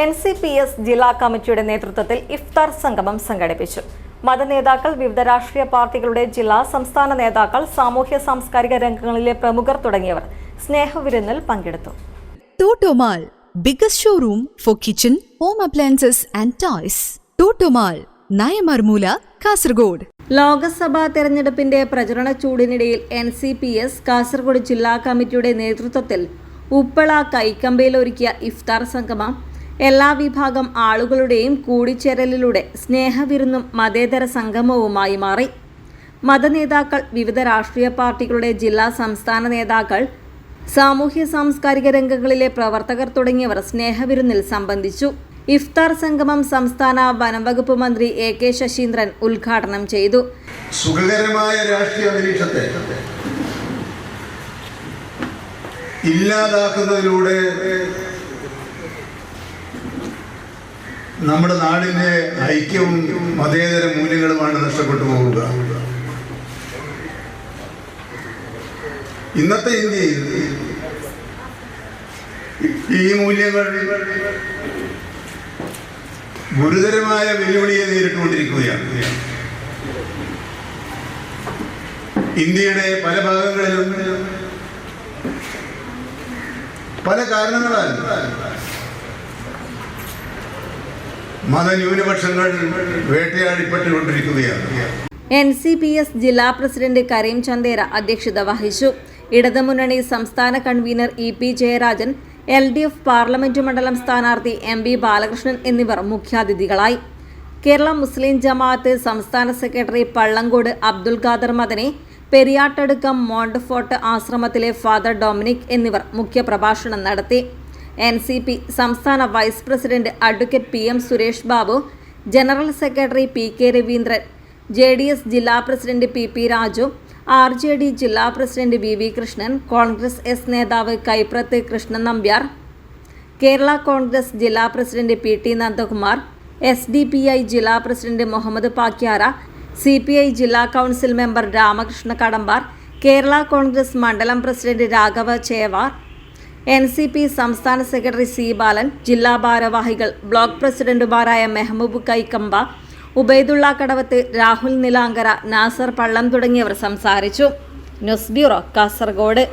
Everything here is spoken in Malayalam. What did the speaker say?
എൻ സി പി എസ് ജില്ലാ കമ്മിറ്റിയുടെ നേതൃത്വത്തിൽ ഇഫ്താർ സംഗമം സംഘടിപ്പിച്ചു. മതനേതാക്കൾ വിവിധ രാഷ്ട്രീയ പാർട്ടികളുടെ ജില്ലാ സംസ്ഥാന നേതാക്കൾ സാമൂഹ്യ സാംസ്കാരിക രംഗങ്ങളിലെ പ്രമുഖർ തുടങ്ങിയവർ സ്നേഹവിരുന്നിൽ പങ്കെടുത്തു. Toto Mall biggest showroom for kitchen home appliances and toys. Toto Mall Nayamarmoola Kasaragod. Lok Sabha തെരഞ്ഞെടുപ്പിന്റെ പ്രചരണ ചൂടിനിടയിൽ N C P S Kasaragod ജില്ലാ കമ്മിറ്റിയുടെ നേതൃത്വത്തിൽ ഉപ്പള കൈക്കമ്പയിൽ ഒരുക്കിയ ഇഫ്താർ സംഗമം എല്ലാ വിഭാഗം ആളുകളുടെയും കൂടിച്ചേരലിലൂടെ സ്നേഹവിരുന്നും മതേതര സംഗമവുമായി മാറി. മതനേതാക്കൾ വിവിധ രാഷ്ട്രീയ പാർട്ടികളുടെ ജില്ലാ സംസ്ഥാന നേതാക്കൾ സാമൂഹ്യ സാംസ്കാരിക രംഗങ്ങളിലെ പ്രവർത്തകർ തുടങ്ങിയവർ സ്നേഹവിരുന്നിൽ സംബന്ധിച്ചു. ഇഫ്താർ സംഗമം സംസ്ഥാന വനംവകുപ്പ് മന്ത്രി എ കെ ശശീന്ദ്രൻ ഉദ്ഘാടനം ചെയ്തു. സുഖകരമായ രാഷ്ട്രീയ അന്തരീക്ഷത്തെ ഇല്ലാതാക്കുന്നതിലൂടെ നമ്മുടെ നാടിന്റെ ഐക്യവും മതേതര മൂല്യങ്ങളുമാണ് നഷ്ടപ്പെട്ടു പോവുക. ഇന്നത്തെ ഇന്ത്യയിൽ ഈ മൂല്യങ്ങൾ ഗുരുതരമായ വെല്ലുവിളിയെ നേരിട്ടുകൊണ്ടിരിക്കുകയാണ്. ഇന്ത്യയുടെ പല ഭാഗങ്ങളിലും പല കാരണങ്ങളാൽ എൻ സി പി എസ് ജില്ലാ പ്രസിഡന്റ് കരീം ചന്ദേര അധ്യക്ഷത വഹിച്ചു. ഇടതുമുന്നണി സംസ്ഥാന convener E P Jayarajan L D F parliament മണ്ഡലം സ്ഥാനാർത്ഥി എം ബി ബാലകൃഷ്ണൻ എന്നിവർ മുഖ്യാതിഥികളായി. കേരള മുസ്ലിം ജമാഅത്ത് സംസ്ഥാന സെക്രട്ടറി പള്ളങ്കോട് അബ്ദുൽ ഖാദർ മദനെ പെരിയാട്ടടുക്കം മോണ്ടഫോർട്ട് ആശ്രമത്തിലെ ഫാദർ ഡൊമിനിക് എന്നിവർ മുഖ്യപ്രഭാഷണം നടത്തി. എൻ സി പി സംസ്ഥാന vice president advocate P M Suresh Babu general secretary P K Raveendran J D S ജില്ലാ president P P Raju R J D ജില്ലാ president V V Krishnan Congress S നേതാവ് കൈപ്രത്ത് കൃഷ്ണൻ നമ്പ്യാർ കേരള കോൺഗ്രസ് ജില്ലാ president P T Nandakumar S D P I ജില്ലാ president Muhammad Pakyara C P I ജില്ലാ കൗൺസിൽ മെമ്പർ രാമകൃഷ്ണ കടമ്പാർ കേരള കോൺഗ്രസ് മണ്ഡലം president Raghava Chevar N C P സംസ്ഥാന സെക്രട്ടറി സി ബാലൻ ജില്ലാ ഭാരവാഹികൾ ബ്ലോക്ക് പ്രസിഡന്റുമാരായ മെഹ്മൂബ് കൈക്കമ്പ ഉബൈദുള്ള കടവത്ത് രാഹുൽ നിലാങ്കര നാസർ പള്ളം തുടങ്ങിയവർ സംസാരിച്ചു. News bureau Kasaragod.